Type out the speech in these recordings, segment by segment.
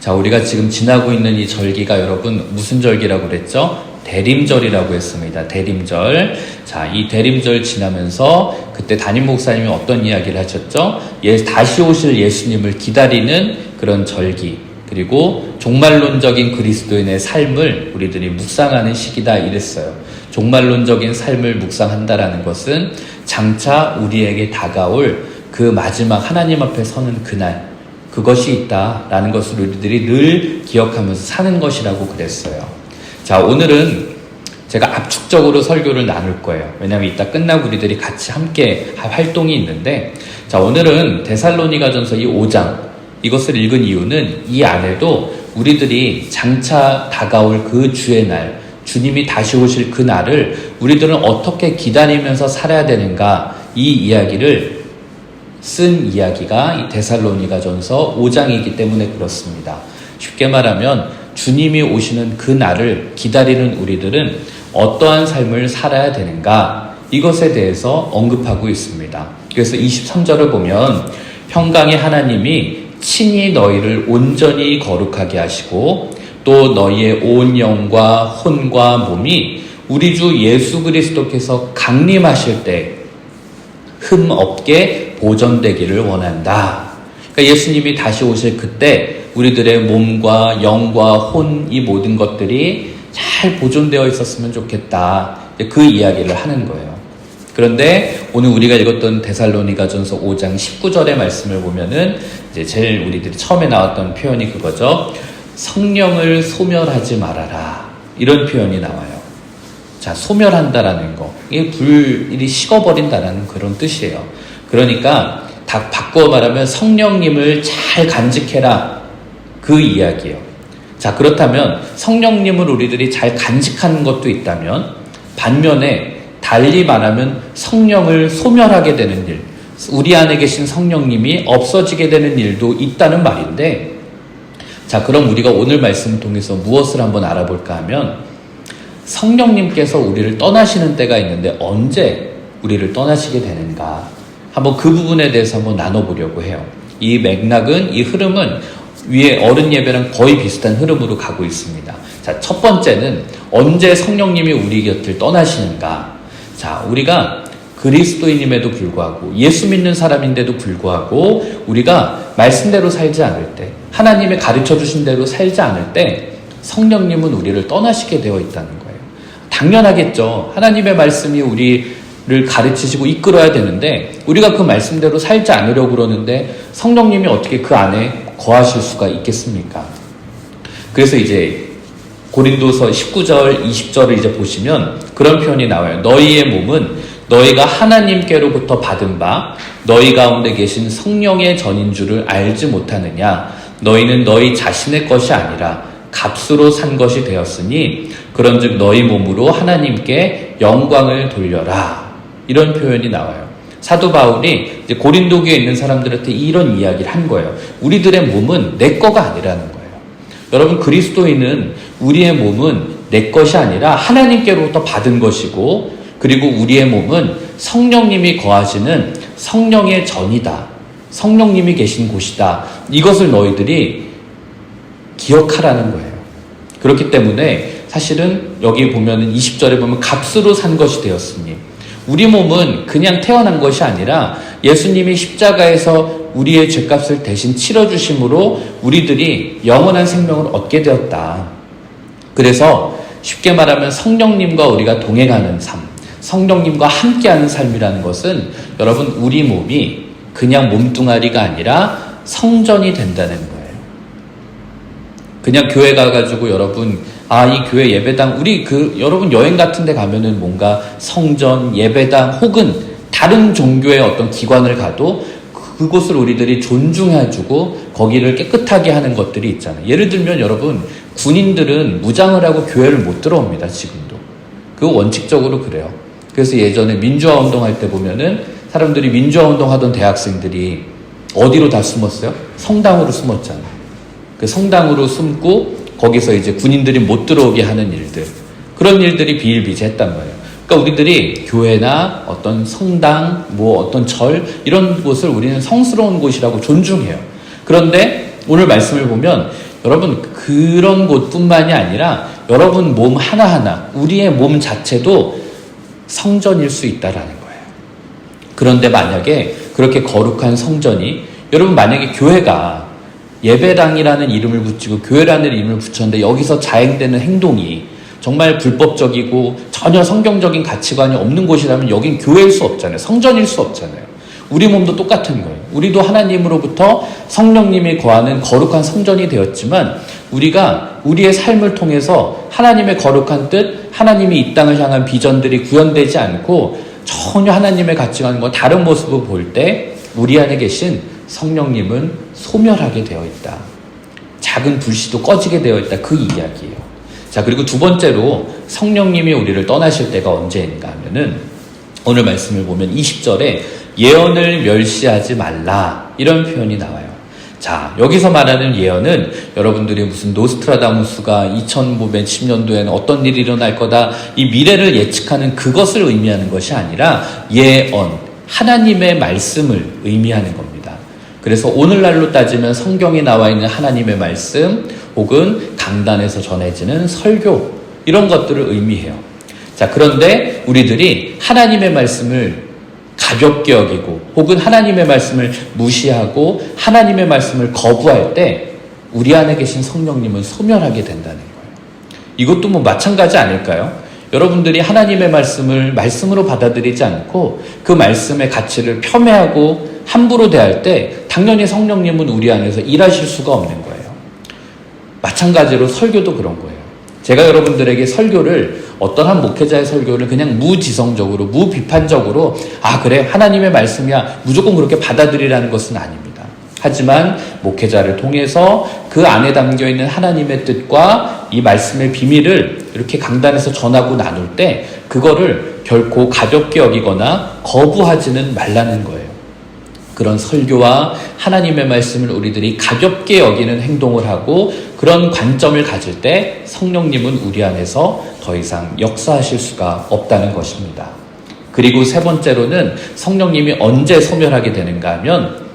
자, 우리가 지금 지나고 있는 이 절기가 여러분 무슨 절기라고 그랬죠? 대림절이라고 했습니다. 대림절. 자, 이 대림절 지나면서 그때 담임 목사님이 어떤 이야기를 하셨죠? 예, 다시 오실 예수님을 기다리는 그런 절기. 그리고 종말론적인 그리스도인의 삶을 우리들이 묵상하는 시기다 이랬어요. 종말론적인 삶을 묵상한다라는 것은 장차 우리에게 다가올 그 마지막 하나님 앞에 서는 그날 그것이 있다라는 것을 우리들이 늘 기억하면서 사는 것이라고 그랬어요. 자, 오늘은 제가 압축적으로 설교를 나눌 거예요. 왜냐하면 이따 끝나고 우리들이 같이 함께 할 활동이 있는데, 자, 오늘은 데살로니가 전서 이 5장 이것을 읽은 이유는 이 안에도 우리들이 장차 다가올 그 주의 날, 주님이 다시 오실 그 날을 우리들은 어떻게 기다리면서 살아야 되는가 이 이야기를 쓴 이야기가 이 데살로니가전서 5장이기 때문에 그렇습니다. 쉽게 말하면 주님이 오시는 그 날을 기다리는 우리들은 어떠한 삶을 살아야 되는가 이것에 대해서 언급하고 있습니다. 그래서 23절을 보면 평강의 하나님이 친히 너희를 온전히 거룩하게 하시고 또 너희의 온 영과 혼과 몸이 우리 주 예수 그리스도께서 강림하실 때 흠 없게 보존되기를 원한다. 그러니까 예수님이 다시 오실 그때 우리들의 몸과 영과 혼 이 모든 것들이 잘 보존되어 있었으면 좋겠다. 그 이야기를 하는 거예요. 그런데 오늘 우리가 읽었던 데살로니가전서 5장 19절의 말씀을 보면은 이제 제일 우리들이 처음에 나왔던 표현이 그거죠. 성령을 소멸하지 말아라. 이런 표현이 나와요. 자, 소멸한다라는 거. 이게 불이 식어버린다라는 그런 뜻이에요. 그러니까 다 바꿔 말하면 성령님을 잘 간직해라. 그 이야기예요. 자, 그렇다면 성령님을 우리들이 잘 간직하는 것도 있다면 반면에 달리 말하면 성령을 소멸하게 되는 일, 우리 안에 계신 성령님이 없어지게 되는 일도 있다는 말인데, 자, 그럼 우리가 오늘 말씀을 통해서 무엇을 한번 알아볼까 하면, 성령님께서 우리를 떠나시는 때가 있는데 언제 우리를 떠나시게 되는가? 한번 그 부분에 대해서 한번 나눠보려고 해요. 이 맥락은, 이 흐름은 위에 어른 예배랑 거의 비슷한 흐름으로 가고 있습니다. 자, 첫 번째는 언제 성령님이 우리 곁을 떠나시는가? 자, 우리가 그리스도인임에도 불구하고 예수 믿는 사람인데도 불구하고 우리가 말씀대로 살지 않을 때 하나님의 가르쳐 주신 대로 살지 않을 때 성령님은 우리를 떠나시게 되어 있다는 거예요. 당연하겠죠. 하나님의 말씀이 우리 를 가르치시고 이끌어야 되는데 우리가 그 말씀대로 살지 않으려고 그러는데 성령님이 어떻게 그 안에 거하실 수가 있겠습니까? 그래서 이제 고린도서 19절, 20절을 이제 보시면 그런 표현이 나와요. 너희의 몸은 너희가 하나님께로부터 받은 바 너희 가운데 계신 성령의 전인 줄을 알지 못하느냐? 너희는 너희 자신의 것이 아니라 값으로 산 것이 되었으니 그런즉 너희 몸으로 하나님께 영광을 돌려라. 이런 표현이 나와요. 사도 바울이 이제 고린도 교에 있는 사람들한테 이런 이야기를 한 거예요. 우리들의 몸은 내 거가 아니라는 거예요. 여러분 그리스도인은 우리의 몸은 내 것이 아니라 하나님께로부터 받은 것이고 그리고 우리의 몸은 성령님이 거하시는 성령의 전이다. 성령님이 계신 곳이다. 이것을 너희들이 기억하라는 거예요. 그렇기 때문에 사실은 여기 보면은 20절에 보면 값으로 산 것이 되었으니 우리 몸은 그냥 태어난 것이 아니라 예수님이 십자가에서 우리의 죄값을 대신 치러주심으로 우리들이 영원한 생명을 얻게 되었다. 그래서 쉽게 말하면 성령님과 우리가 동행하는 삶, 성령님과 함께하는 삶이라는 것은 여러분 우리 몸이 그냥 몸뚱아리가 아니라 성전이 된다는 거예요. 그냥 교회 가가지고 여러분 아 이 교회 예배당 우리 그 여러분 여행 같은 데 가면은 뭔가 성전 예배당 혹은 다른 종교의 어떤 기관을 가도 그곳을 우리들이 존중해주고 거기를 깨끗하게 하는 것들이 있잖아요. 예를 들면 여러분 군인들은 무장을 하고 교회를 못 들어옵니다. 지금도 그 원칙적으로 그래요. 그래서 예전에 민주화 운동할 때 보면은 사람들이 민주화 운동하던 대학생들이 어디로 다 숨었어요? 성당으로 숨었잖아요. 그 성당으로 숨고 거기서 이제 군인들이 못 들어오게 하는 일들 그런 일들이 비일비재했단 말이에요. 그러니까 우리들이 교회나 어떤 성당, 뭐 어떤 절 이런 곳을 우리는 성스러운 곳이라고 존중해요. 그런데 오늘 말씀을 보면 여러분 그런 곳뿐만이 아니라 여러분 몸 하나하나 우리의 몸 자체도 성전일 수 있다라는 거예요. 그런데 만약에 그렇게 거룩한 성전이 여러분 만약에 교회가 예배당이라는 이름을 붙이고 교회라는 이름을 붙였는데 여기서 자행되는 행동이 정말 불법적이고 전혀 성경적인 가치관이 없는 곳이라면 여긴 교회일 수 없잖아요. 성전일 수 없잖아요. 우리 몸도 똑같은 거예요. 우리도 하나님으로부터 성령님이 거하는 거룩한 성전이 되었지만 우리가 우리의 삶을 통해서 하나님의 거룩한 뜻, 하나님이 이 땅을 향한 비전들이 구현되지 않고 전혀 하나님의 가치관과 다른 모습을 볼 때 우리 안에 계신 성령님은 소멸하게 되어 있다. 작은 불씨도 꺼지게 되어 있다. 그 이야기예요. 자, 그리고 두 번째로 성령님이 우리를 떠나실 때가 언제인가 하면은 오늘 말씀을 보면 20절에 예언을 멸시하지 말라. 이런 표현이 나와요. 자, 여기서 말하는 예언은 여러분들이 무슨 노스트라다무스가 2010년도에는 어떤 일이 일어날 거다. 이 미래를 예측하는 그것을 의미하는 것이 아니라 예언, 하나님의 말씀을 의미하는 겁니다. 그래서 오늘날로 따지면 성경에 나와 있는 하나님의 말씀 혹은 강단에서 전해지는 설교 이런 것들을 의미해요. 자, 그런데 우리들이 하나님의 말씀을 가볍게 여기고 혹은 하나님의 말씀을 무시하고 하나님의 말씀을 거부할 때 우리 안에 계신 성령님은 소멸하게 된다는 거예요. 이것도 뭐 마찬가지 아닐까요? 여러분들이 하나님의 말씀을 말씀으로 받아들이지 않고 그 말씀의 가치를 폄훼하고 함부로 대할 때 당연히 성령님은 우리 안에서 일하실 수가 없는 거예요. 마찬가지로 설교도 그런 거예요. 제가 여러분들에게 설교를 어떤 한 목회자의 설교를 그냥 무지성적으로 무비판적으로 아 그래 하나님의 말씀이야 무조건 그렇게 받아들이라는 것은 아닙니다. 하지만 목회자를 통해서 그 안에 담겨 있는 하나님의 뜻과 이 말씀의 비밀을 이렇게 강단에서 전하고 나눌 때 그거를 결코 가볍게 여기거나 거부하지는 말라는 거예요. 그런 설교와 하나님의 말씀을 우리들이 가볍게 여기는 행동을 하고 그런 관점을 가질 때 성령님은 우리 안에서 더 이상 역사하실 수가 없다는 것입니다. 그리고 세 번째로는 성령님이 언제 소멸하게 되는가 하면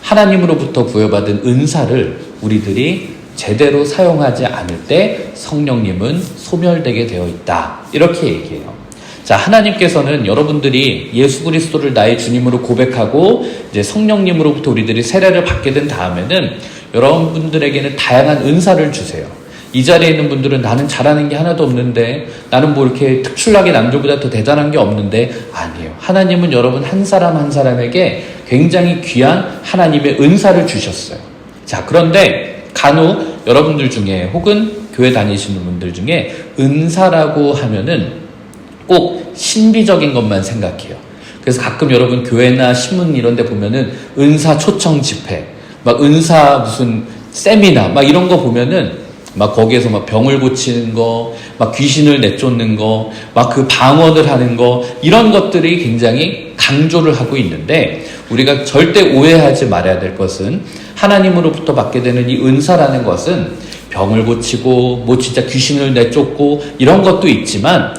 하나님으로부터 부여받은 은사를 우리들이 제대로 사용하지 않을 때 성령님은 소멸되게 되어 있다. 이렇게 얘기해요. 자, 하나님께서는 여러분들이 예수 그리스도를 나의 주님으로 고백하고 이제 성령님으로부터 우리들이 세례를 받게 된 다음에는 여러분들에게는 다양한 은사를 주세요. 이 자리에 있는 분들은 나는 잘하는 게 하나도 없는데 나는 뭐 이렇게 특출나게 남들보다 더 대단한 게 없는데 아니에요. 하나님은 여러분 한 사람 한 사람에게 굉장히 귀한 하나님의 은사를 주셨어요. 자, 그런데 간혹 여러분들 중에 혹은 교회 다니시는 분들 중에 은사라고 하면은 꼭 신비적인 것만 생각해요. 그래서 가끔 여러분 교회나 신문 이런 데 보면은 은사 초청 집회, 막 은사 무슨 세미나 막 이런 거 보면은 막 거기에서 막 병을 고치는 거, 막 귀신을 내쫓는 거, 막 그 방언을 하는 거, 이런 것들이 굉장히 강조를 하고 있는데, 우리가 절대 오해하지 말아야 될 것은, 하나님으로부터 받게 되는 이 은사라는 것은 병을 고치고, 뭐 진짜 귀신을 내쫓고, 이런 것도 있지만,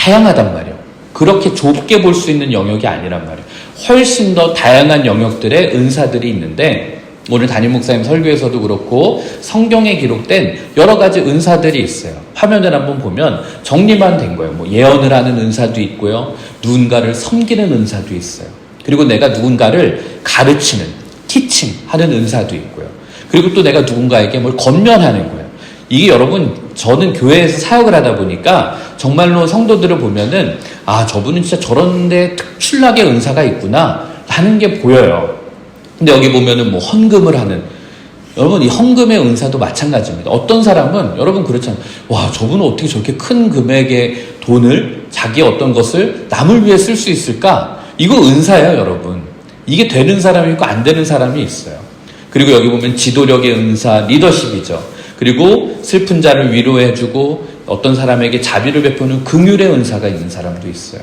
다양하단 말이에요. 그렇게 좁게 볼 수 있는 영역이 아니란 말이에요. 훨씬 더 다양한 영역들의 은사들이 있는데, 오늘 담임 목사님 설교에서도 그렇고 성경에 기록된 여러 가지 은사들이 있어요. 화면을 한번 보면 정리만 된 거예요. 뭐 예언을 하는 은사도 있고요. 누군가를 섬기는 은사도 있어요. 그리고 내가 누군가를 가르치는 티칭 하는 은사도 있고요. 그리고 또 내가 누군가에게 뭘 건면하는 거예요. 이게 여러분 저는 교회에서 사역을 하다 보니까 정말로 성도들을 보면은 아 저분은 진짜 저런데 특출나게 은사가 있구나 하는 게 보여요. 근데 여기 보면은 뭐 헌금을 하는 여러분 이 헌금의 은사도 마찬가지입니다. 어떤 사람은 여러분 그렇잖아요. 와 저분은 어떻게 저렇게 큰 금액의 돈을 자기 어떤 것을 남을 위해 쓸 수 있을까? 이거 은사예요, 여러분. 이게 되는 사람이 있고 안 되는 사람이 있어요. 그리고 여기 보면 지도력의 은사, 리더십이죠. 그리고 슬픈 자를 위로해주고 어떤 사람에게 자비를 베푸는 긍휼의 은사가 있는 사람도 있어요.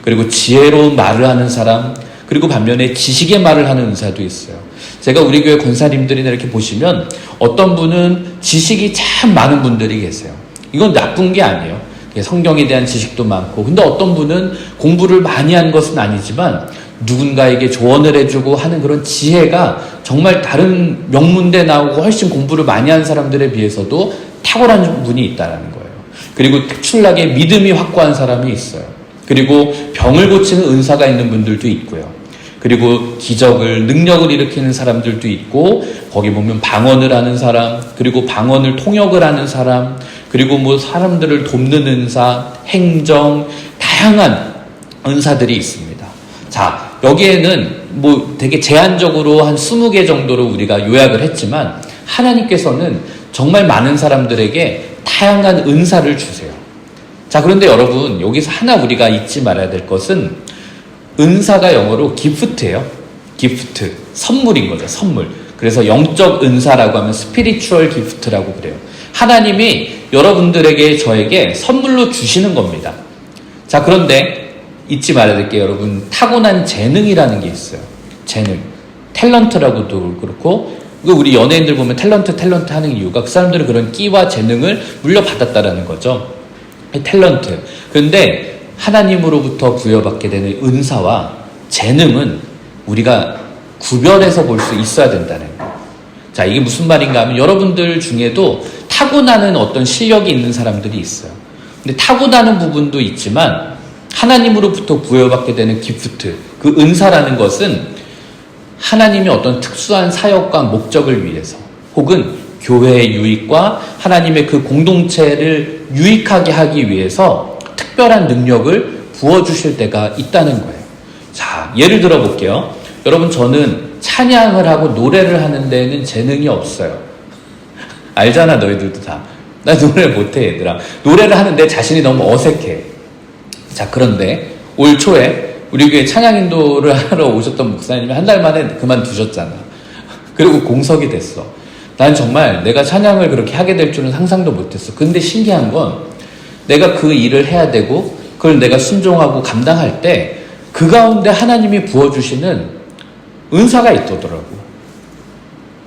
그리고 지혜로운 말을 하는 사람, 그리고 반면에 지식의 말을 하는 은사도 있어요. 제가 우리 교회 권사님들이나 이렇게 보시면 어떤 분은 지식이 참 많은 분들이 계세요. 이건 나쁜 게 아니에요. 성경에 대한 지식도 많고. 근데 어떤 분은 공부를 많이 한 것은 아니지만 누군가에게 조언을 해주고 하는 그런 지혜가 정말 다른 명문대 나오고 훨씬 공부를 많이 한 사람들에 비해서도 탁월한 분이 있다는 거예요. 그리고 특출나게 믿음이 확고한 사람이 있어요. 그리고 병을 고치는 은사가 있는 분들도 있고요. 그리고 기적을 능력을 일으키는 사람들도 있고 거기 보면 방언을 하는 사람 그리고 방언을 통역을 하는 사람 그리고 뭐 사람들을 돕는 은사 행정 다양한 은사들이 있습니다. 자 여기에는 뭐 되게 제한적으로 한 20개 정도로 우리가 요약을 했지만 하나님께서는 정말 많은 사람들에게 다양한 은사를 주세요. 자 그런데 여러분 여기서 하나 우리가 잊지 말아야 될 것은 은사가 영어로 기프트예요. 기프트. 선물인 거죠. 선물. 그래서 영적 은사라고 하면 스피리추얼 기프트라고 그래요. 하나님이 여러분들에게 저에게 선물로 주시는 겁니다. 자, 그런데 잊지 말아야 될 게 여러분 타고난 재능이라는 게 있어요. 재능. 탤런트라고도 그렇고 우리 연예인들 보면 탤런트 탤런트 하는 이유가 그 사람들은 그런 끼와 재능을 물려받았다라는 거죠. 탤런트. 그런데 하나님으로부터 부여받게 되는 은사와 재능은 우리가 구별해서 볼 수 있어야 된다는 거예요. 자, 이게 무슨 말인가 하면 여러분들 중에도 타고나는 어떤 실력이 있는 사람들이 있어요. 근데 타고나는 부분도 있지만 하나님으로부터 부여받게 되는 기프트, 그 은사라는 것은 하나님이 어떤 특수한 사역과 목적을 위해서 혹은 교회의 유익과 하나님의 그 공동체를 유익하게 하기 위해서 특별한 능력을 부어주실 때가 있다는 거예요. 자, 예를 들어 볼게요. 여러분, 저는 찬양을 하고 노래를 하는 데는 재능이 없어요. 알잖아, 너희들도 다. 나 노래 못해, 얘들아. 노래를 하는데 자신이 너무 어색해. 자, 그런데 올 초에 우리 교회 찬양 인도를 하러 오셨던 목사님이 한 달 만에 그만두셨잖아. 그리고 공석이 됐어. 난 정말 내가 찬양을 그렇게 하게 될 줄은 상상도 못했어. 근데 신기한 건 내가 그 일을 해야 되고 그걸 내가 순종하고 감당할 때 그 가운데 하나님이 부어주시는 은사가 있더라고.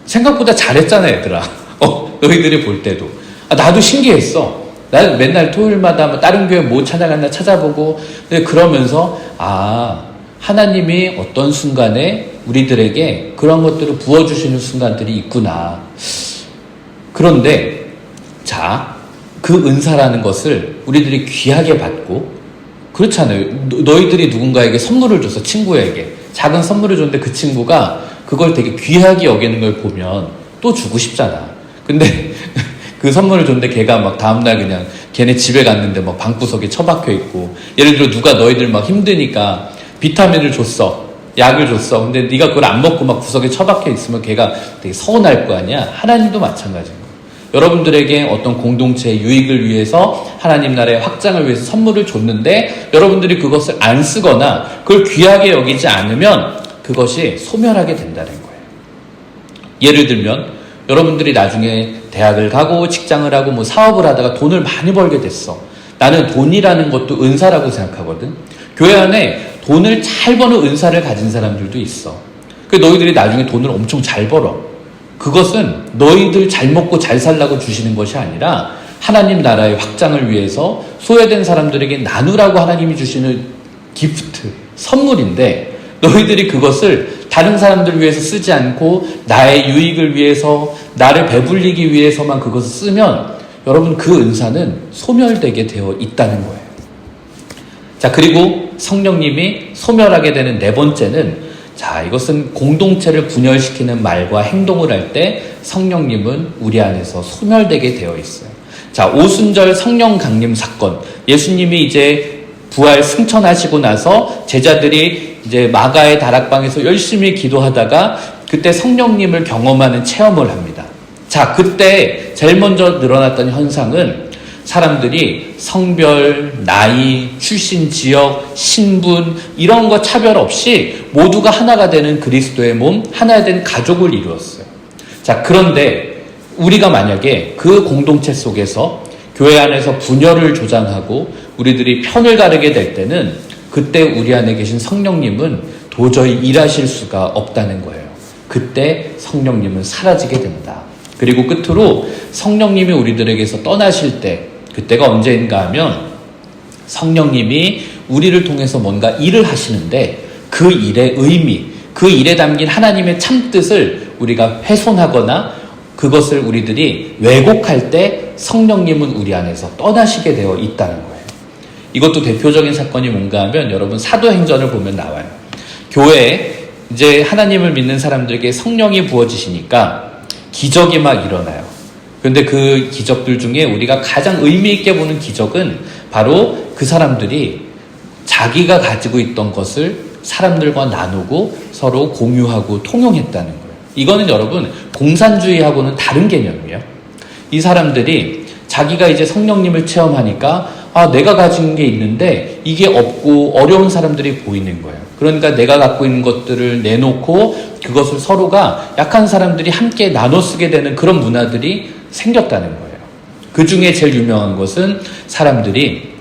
생각보다 잘했잖아, 얘들아. 어, 너희들이 볼 때도. 아, 나도 신기했어. 나 맨날 토요일마다 뭐 다른 교회 뭐 찾아갔나 찾아보고, 그러면서, 아, 하나님이 어떤 순간에 우리들에게 그런 것들을 부어주시는 순간들이 있구나. 그런데, 자, 그 은사라는 것을 우리들이 귀하게 받고, 그렇잖아요. 너희들이 누군가에게 선물을 줘서 친구에게 작은 선물을 줬는데 그 친구가 그걸 되게 귀하게 여기는 걸 보면 또 주고 싶잖아. 근데 그 선물을 줬는데 걔가 막 다음날 그냥 걔네 집에 갔는데 막 방구석에 처박혀 있고 예를 들어 누가 너희들 막 힘드니까 비타민을 줬어. 약을 줬어. 근데 네가 그걸 안 먹고 막 구석에 처박혀 있으면 걔가 되게 서운할 거 아니야. 하나님도 마찬가지인 거야. 여러분들에게 어떤 공동체의 유익을 위해서 하나님 나라의 확장을 위해서 선물을 줬는데 여러분들이 그것을 안 쓰거나 그걸 귀하게 여기지 않으면 그것이 소멸하게 된다는 거예요. 예를 들면 여러분들이 나중에 대학을 가고 직장을 하고 뭐 사업을 하다가 돈을 많이 벌게 됐어. 나는 돈이라는 것도 은사라고 생각하거든. 교회 안에 돈을 잘 버는 은사를 가진 사람들도 있어. 그 너희들이 나중에 돈을 엄청 잘 벌어. 그것은 너희들 잘 먹고 잘 살라고 주시는 것이 아니라 하나님 나라의 확장을 위해서 소외된 사람들에게 나누라고 하나님이 주시는 기프트, 선물인데 너희들이 그것을 다른 사람들 위해서 쓰지 않고 나의 유익을 위해서 나를 배불리기 위해서만 그것을 쓰면 여러분 그 은사는 소멸되게 되어 있다는 거예요. 자, 그리고 성령님이 소멸하게 되는 네 번째는 자, 이것은 공동체를 분열시키는 말과 행동을 할 때 성령님은 우리 안에서 소멸되게 되어 있어요. 자, 오순절 성령 강림 사건. 예수님이 이제 부활 승천하시고 나서 제자들이 이제 마가의 다락방에서 열심히 기도하다가 그때 성령님을 경험하는 체험을 합니다. 자, 그때 제일 먼저 늘어났던 현상은 사람들이 성별, 나이, 출신 지역, 신분 이런 거 차별 없이 모두가 하나가 되는 그리스도의 몸, 하나가 된 가족을 이루었어요. 자, 그런데 우리가 만약에 그 공동체 속에서 교회 안에서 분열을 조장하고 우리들이 편을 가르게 될 때는 그때 우리 안에 계신 성령님은 도저히 일하실 수가 없다는 거예요. 그때 성령님은 사라지게 된다. 그리고 끝으로 성령님이 우리들에게서 떠나실 때 그때가 언제인가 하면 성령님이 우리를 통해서 뭔가 일을 하시는데 그 일의 의미, 그 일에 담긴 하나님의 참뜻을 우리가 훼손하거나 그것을 우리들이 왜곡할 때 성령님은 우리 안에서 떠나시게 되어 있다는 거예요. 이것도 대표적인 사건이 뭔가 하면 여러분 사도행전을 보면 나와요. 교회에 이제 하나님을 믿는 사람들에게 성령이 부어지시니까 기적이 막 일어나요. 그런데 그 기적들 중에 우리가 가장 의미 있게 보는 기적은 바로 그 사람들이 자기가 가지고 있던 것을 사람들과 나누고 서로 공유하고 통용했다는 거예요. 이거는 여러분 공산주의하고는 다른 개념이에요. 이 사람들이 자기가 이제 성령님을 체험하니까 아, 내가 가진 게 있는데 이게 없고 어려운 사람들이 보이는 거예요. 그러니까 내가 갖고 있는 것들을 내놓고 그것을 서로가 약한 사람들이 함께 나눠 쓰게 되는 그런 문화들이 생겼다는 거예요. 그 중에 제일 유명한 것은 사람들이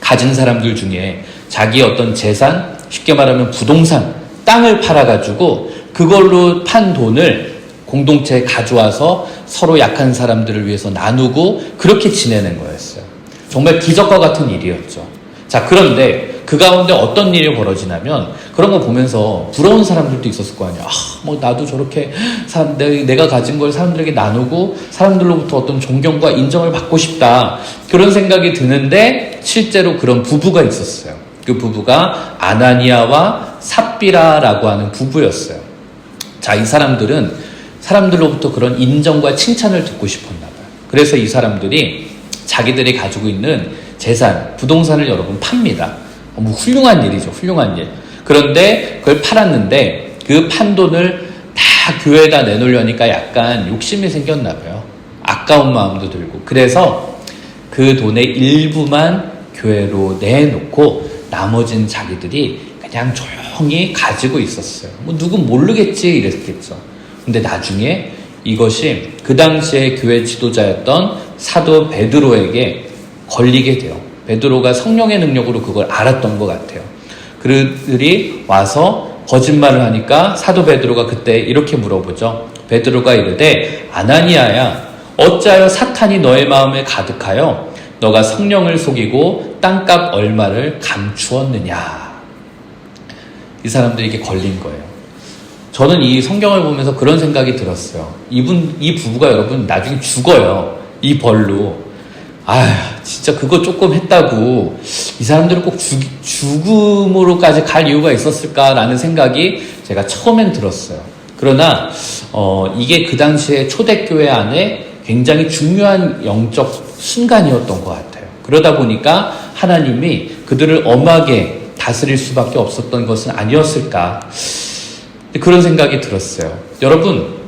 가진 사람들 중에 자기 어떤 재산, 쉽게 말하면 부동산, 땅을 팔아가지고 그걸로 판 돈을 공동체에 가져와서 서로 약한 사람들을 위해서 나누고 그렇게 지내는 거였어요. 정말 기적과 같은 일이었죠. 자, 그런데 그 가운데 어떤 일이 벌어지냐면 그런 거 보면서 부러운 사람들도 있었을 거 아니야. 아, 뭐 나도 저렇게 사람, 내가 가진 걸 사람들에게 나누고 사람들로부터 어떤 존경과 인정을 받고 싶다. 그런 생각이 드는데 실제로 그런 부부가 있었어요. 그 부부가 아나니아와 삽비라라고 하는 부부였어요. 자, 이 사람들은 사람들로부터 그런 인정과 칭찬을 듣고 싶었나 봐요. 그래서 이 사람들이 자기들이 가지고 있는 재산, 부동산을 여러분 팝니다. 뭐 훌륭한 일이죠. 훌륭한 일. 그런데 그걸 팔았는데 그 판 돈을 다 교회에다 내놓으려니까 약간 욕심이 생겼나 봐요. 아까운 마음도 들고. 그래서 그 돈의 일부만 교회로 내놓고 나머진 자기들이 그냥 조용히 가지고 있었어요. 뭐 누군 모르겠지 이랬겠죠. 근데 나중에 이것이 그 당시에 교회 지도자였던 사도 베드로에게 걸리게 돼요. 베드로가 성령의 능력으로 그걸 알았던 것 같아요. 그들이 와서 거짓말을 하니까 사도 베드로가 그때 이렇게 물어보죠. 베드로가 이르되 아나니아야 어찌하여 사탄이 너의 마음에 가득하여 너가 성령을 속이고 땅값 얼마를 감추었느냐. 이 사람들에게 걸린 거예요. 저는 이 성경을 보면서 그런 생각이 들었어요. 이분, 이 부부가 여러분 나중에 죽어요. 이 벌로. 아, 진짜 그거 조금 했다고 이 사람들은 꼭 죽, 죽음으로까지 갈 이유가 있었을까라는 생각이 제가 처음엔 들었어요. 그러나 어, 이게 그 당시에 초대교회 안에 굉장히 중요한 영적 순간이었던 것 같아요. 그러다 보니까 하나님이 그들을 엄하게 다스릴 수밖에 없었던 것은 아니었을까 그런 생각이 들었어요. 여러분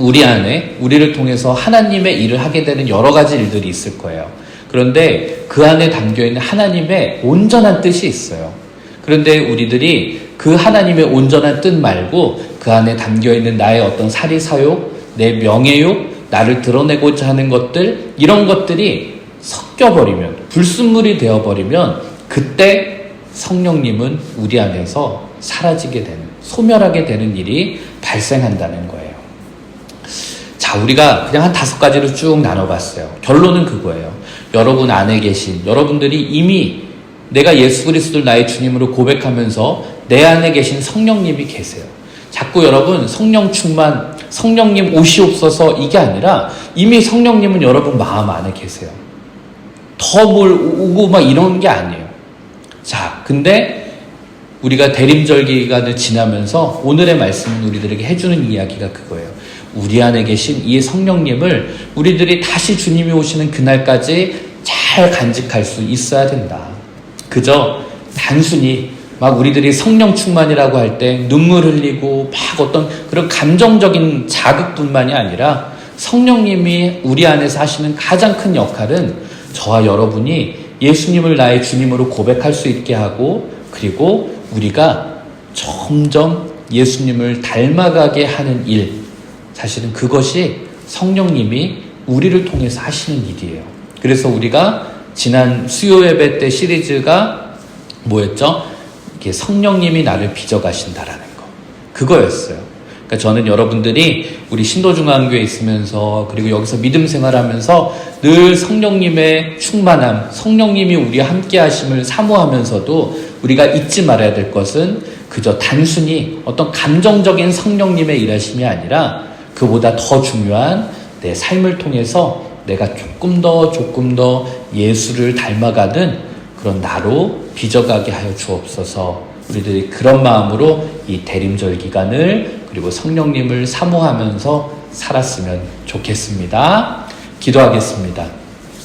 우리 안에 우리를 통해서 하나님의 일을 하게 되는 여러 가지 일들이 있을 거예요. 그런데 그 안에 담겨 있는 하나님의 온전한 뜻이 있어요. 그런데 우리들이 그 하나님의 온전한 뜻 말고 그 안에 담겨 있는 나의 어떤 사리사욕, 내 명예욕, 나를 드러내고자 하는 것들, 이런 것들이 섞여버리면, 불순물이 되어버리면, 그때 성령님은 우리 안에서 사라지게 되는, 소멸하게 되는 일이 발생한다는 거예요. 자, 우리가 그냥 한 다섯 가지로 쭉 나눠봤어요. 결론은 그거예요. 여러분 안에 계신, 여러분들이 이미 내가 예수 그리스도를 나의 주님으로 고백하면서 내 안에 계신 성령님이 계세요. 자꾸 여러분 성령 충만, 성령님 오시옵소서 이게 아니라 이미 성령님은 여러분 마음 안에 계세요. 더 뭘 오고 막 이런 게 아니에요. 자, 근데 우리가 대림절 기간을 지나면서 오늘의 말씀은 우리들에게 해주는 이야기가 그거예요. 우리 안에 계신 이 성령님을 우리들이 다시 주님이 오시는 그날까지 잘 간직할 수 있어야 된다. 그저 단순히 막 우리들이 성령 충만이라고 할 때 눈물 흘리고 막 어떤 그런 감정적인 자극뿐만이 아니라 성령님이 우리 안에서 하시는 가장 큰 역할은 저와 여러분이 예수님을 나의 주님으로 고백할 수 있게 하고 그리고 우리가 점점 예수님을 닮아가게 하는 일. 사실은 그것이 성령님이 우리를 통해서 하시는 일이에요. 그래서 우리가 지난 수요 예배 때 시리즈가 뭐였죠? 이렇게 성령님이 나를 빚어 가신다라는 거. 그거였어요. 그러니까 저는 여러분들이 우리 신도중앙교에 있으면서 그리고 여기서 믿음 생활하면서 늘 성령님의 충만함, 성령님이 우리와 함께 하심을 사모하면서도 우리가 잊지 말아야 될 것은 그저 단순히 어떤 감정적인 성령님의 일하심이 아니라 그보다 더 중요한 내 삶을 통해서 내가 조금 더 조금 더 예수를 닮아가는 그런 나로 빚어가게 하여 주옵소서. 우리들이 그런 마음으로 이 대림절 기간을 그리고 성령님을 사모하면서 살았으면 좋겠습니다. 기도하겠습니다.